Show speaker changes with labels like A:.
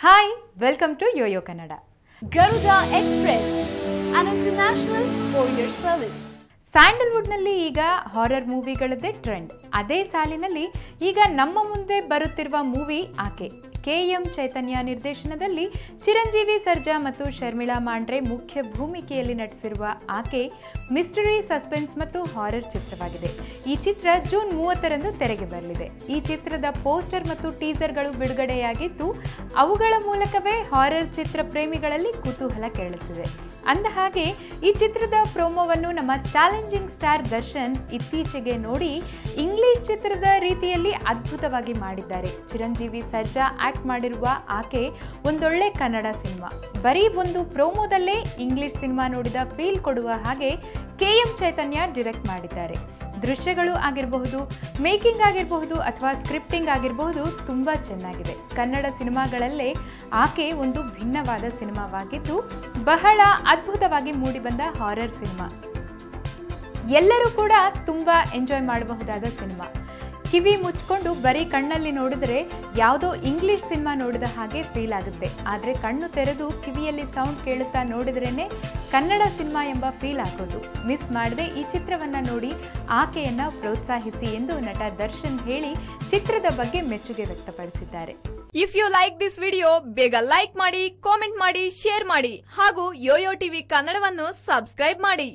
A: Hi welcome to yoyo Kannada
B: Garuda express an international courier service
A: ಸ್ಯಾಂಡಲ್ವುಡ್ನಲ್ಲಿ ಈಗ horror ಮೂವಿಗಳದ್ದೇ trend ಅದೇ ಸಾಲಿನಲ್ಲಿ ಈಗ ನಮ್ಮ ಮುಂದೆ ಬರುತ್ತಿರುವ ಮೂವಿ ಆಕೆ. ಕೆ ಎಂ ಚೈತನ್ಯ ನಿರ್ದೇಶನದಲ್ಲಿ ಚಿರಂಜೀವಿ ಸರ್ಜಾ ಮತ್ತು ಶರ್ಮಿಳಾ ಮಾಂಡ್ರೆ ಮುಖ್ಯ ಭೂಮಿಕೆಯಲ್ಲಿ ನಟಿಸಿರುವ ಆಕೆ ಮಿಸ್ಟರಿ, ಸಸ್ಪೆನ್ಸ್ ಮತ್ತು ಹಾರರ್ ಚಿತ್ರವಾಗಿದೆ. ಈ ಚಿತ್ರ ಜೂನ್ ಮೂವತ್ತರಂದು ತೆರೆಗೆ ಬರಲಿದೆ. ಈ ಚಿತ್ರದ ಪೋಸ್ಟರ್ ಮತ್ತು ಟೀಸರ್ಗಳು ಬಿಡುಗಡೆಯಾಗಿದ್ದು, ಅವುಗಳ ಮೂಲಕವೇ ಹಾರರ್ ಚಿತ್ರ ಪ್ರೇಮಿಗಳಲ್ಲಿ ಕುತೂಹಲ ಕೆರಳಿಸಿದೆ ಅಂದ ಹಾಗೆ, ಈ ಚಿತ್ರದ ಪ್ರೋಮೋವನ್ನು ನಮ್ಮ ಚಾಲೆಂಜಿಂಗ್ ಸ್ಟಾರ್ ದರ್ಶನ್ ಇತ್ತೀಚೆಗೆ ನೋಡಿ ಇಂಗ್ಲಿಷ್ ಚಿತ್ರದ ರೀತಿಯಲ್ಲಿ ಅದ್ಭುತವಾಗಿ ಮಾಡಿದ್ದಾರೆ. ಚಿರಂಜೀವಿ ಸರ್ಜಾ ಆಕ್ಟ್ ಮಾಡಿರುವ ಆಕೆ ಒಂದೊಳ್ಳೆ ಕನ್ನಡ ಸಿನಿಮಾ. ಬರೀ ಒಂದು ಪ್ರೋಮೋದಲ್ಲೇ ಇಂಗ್ಲಿಷ್ ಸಿನಿಮಾ ನೋಡಿದ ಫೀಲ್ ಕೊಡುವ ಹಾಗೆ ಕೆ ಎಂ ಚೈತನ್ಯ ಡಿರೆಕ್ಟ್ ಮಾಡಿದ್ದಾರೆ. ದೃಶ್ಯಗಳು ಆಗಿರಬಹುದು, ಮೇಕಿಂಗ್ ಆಗಿರಬಹುದು ಅಥವಾ ಸ್ಕ್ರಿಪ್ಟಿಂಗ್ ಆಗಿರಬಹುದು ತುಂಬ ಚೆನ್ನಾಗಿದೆ. ಕನ್ನಡ ಸಿನಿಮಾಗಳಲ್ಲೇ ಆಕೆ ಒಂದು ಭಿನ್ನವಾದ ಸಿನಿಮಾವಾಗಿದ್ದು ಬಹಳ ಅದ್ಭುತವಾಗಿ ಮೂಡಿಬಂದ ಹಾರರ್ ಸಿನಿಮಾ. ಎಲ್ಲರೂ ಕೂಡ ತುಂಬ ಎಂಜಾಯ್ ಮಾಡಬಹುದಾದ ಸಿನಿಮಾ. ಕಿವಿ ಮುಚ್ಕೊಂಡು ಬರೀ ಕಣ್ಣಲ್ಲಿ ನೋಡಿದ್ರೆ ಯಾವುದೋ ಇಂಗ್ಲಿಷ್ ಸಿನಿಮಾ ನೋಡಿದ ಹಾಗೆ ಫೀಲ್ ಆಗುತ್ತೆ. ಆದರೆ ಕಣ್ಣು ತೆರೆದು ಕಿವಿಯಲ್ಲಿ ಸೌಂಡ್ ಕೇಳುತ್ತಾ ನೋಡಿದ್ರೇ ಕನ್ನಡ ಸಿನಿಮಾ ಎಂಬ ಫೀಲ್ ಆಗೋದು. ಮಿಸ್ ಮಾಡದೆ ಈ ಚಿತ್ರವನ್ನು ನೋಡಿ ಆಕೆಯನ್ನು ಪ್ರೋತ್ಸಾಹಿಸಿ ಎಂದು ನಟ ದರ್ಶನ್ ಹೇಳಿ ಚಿತ್ರದ ಬಗ್ಗೆ ಮೆಚ್ಚುಗೆ ವ್ಯಕ್ತಪಡಿಸಿದ್ದಾರೆ.
B: If you like this video ಬೇಗ ಲೈಕ್ ಮಾಡಿ ಕಾಮೆಂಟ್ ಮಾಡಿ ಶೇರ್ ಮಾಡಿ ಹಾಗೂ ಯೋಯೋ ಟಿವಿ ಕನ್ನಡವನ್ನು ಸಬ್ಸ್ಕ್ರೈಬ್ ಮಾಡಿ.